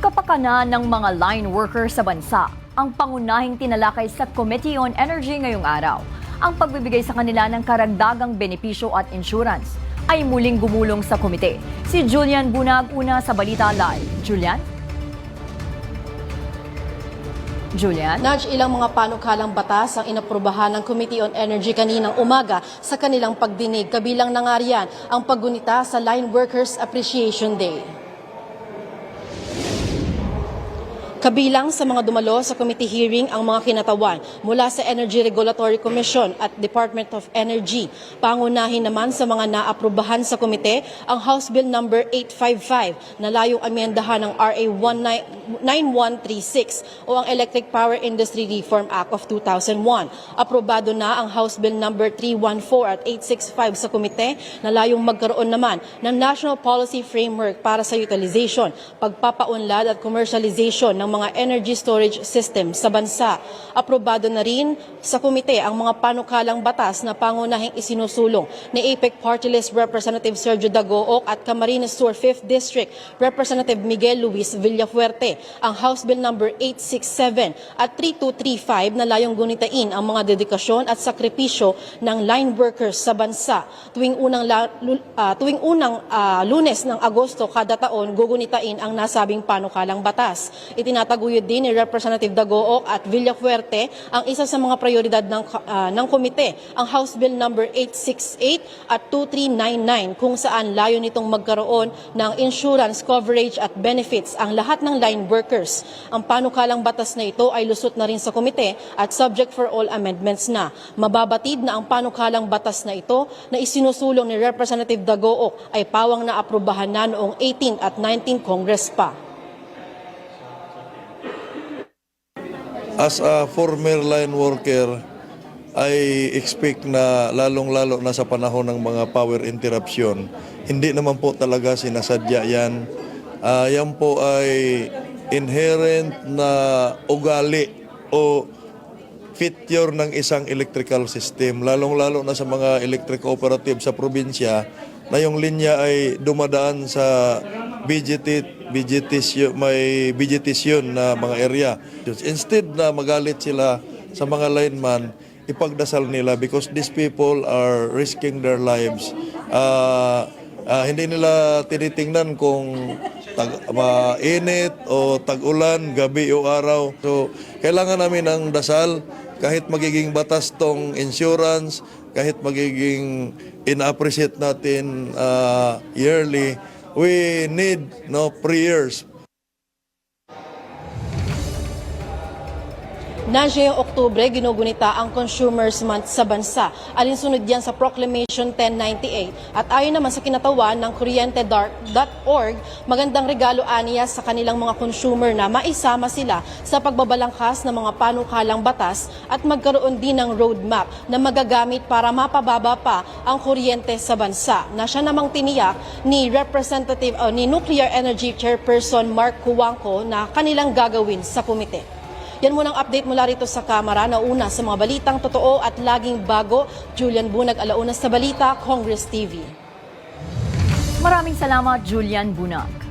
Kapakanan ng mga line workers sa bansa ang pangunahing tinalakay sa Committee on Energy ngayong araw. Ang pagbibigay sa kanila ng karagdagang benepisyo at insurance ay muling gumulong sa komite. Si Julian Bunag una sa Balita Live. Julian? Julian? Nudge, ilang mga panukalang batas ang inaprubahan ng Committee on Energy kaninang umaga sa kanilang pagdinig. Kabilang na nga riyan ang paggunita sa Line Workers Appreciation Day. Kabilang sa mga dumalo sa committee hearing ang mga kinatawan mula sa Energy Regulatory Commission at Department of Energy. Pangunahin naman sa mga naaprubahan sa komite ang House Bill number 855 na layong amendahan ng RA 9136 o ang Electric Power Industry Reform Act of 2001. Aprobado na ang House Bill number 314 at 865 sa komite na layong magkaroon naman ng National Policy Framework para sa utilization, pagpapaunlad at commercialization ng mga energy storage system sa bansa. Aprobado na rin sa komite ang mga panukalang batas na pangunahing isinusulong ni APEC Party List Representative Sergio Dagook at Camarines Sur 5th District Representative Miguel Luis Villafuerte, ang House Bill number 867 at 3235 na layong gunitain ang mga dedikasyon at sakripisyo ng line workers sa bansa. Tuwing unang la- ah, tuwing unang ah, Lunes ng Agosto kada taon gugunitain ang nasabing panukalang batas. Itinataguyod din ni Representative Dagook at Villafuerte ang isa sa mga prioridad ng ah, ng komite, ang House Bill number 868 at 2399 kung saan layo nitong magkaroon ng insurance coverage at benefits ang lahat ng line workers. Ang panukalang batas na ito ay lusot na rin sa komite at subject for all amendments na. Mababatid na ang panukalang batas na ito na isinusulong ni Representative Dagook ay pawang na aprubahan na noong 18 at 19 Congress pa. As a former line worker, I expect na lalong-lalo na sa panahon ng mga power interruption, hindi naman po talaga sinasadya yan. Ah, yan po ay inherent na ugali o feature ng isang electrical system, lalong-lalo na sa mga electric cooperative sa probinsya, na yung linya ay dumadaan sa vegetate, vegetation, may vegetation na mga area. Instead na magalit sila sa mga lineman, ipagdasal nila because these people are risking their lives. Ah, ah, hindi nila tinitingnan kung tag, mainit o tag-ulan, gabi o araw. So, kailangan namin ng dasal kahit magiging batas tong insurance, kahit magiging ina-appreciate natin ah, yearly, we need no prayers Nandiyan yung Oktubre, ginugunita ang Consumers Month sa bansa. Alinsunod yan sa Proclamation 1098. At ayon naman sa kinatawan ng kuryente.org, magandang regalo aniya sa kanilang mga consumer na maisama sila sa pagbabalangkas ng mga panukalang batas at magkaroon din ng roadmap na magagamit para mapababa pa ang kuryente sa bansa. Na siya namang tiniyak ni Representative o ni Nuclear Energy Chairperson Mark Kuwangko na kanilang gagawin sa komite. Yan muna ang update mula rito sa Kamara na una sa mga balitang totoo at laging bago. Julian Bunag, alauna sa Balita, Congress TV. Maraming salamat, Julian Bunag.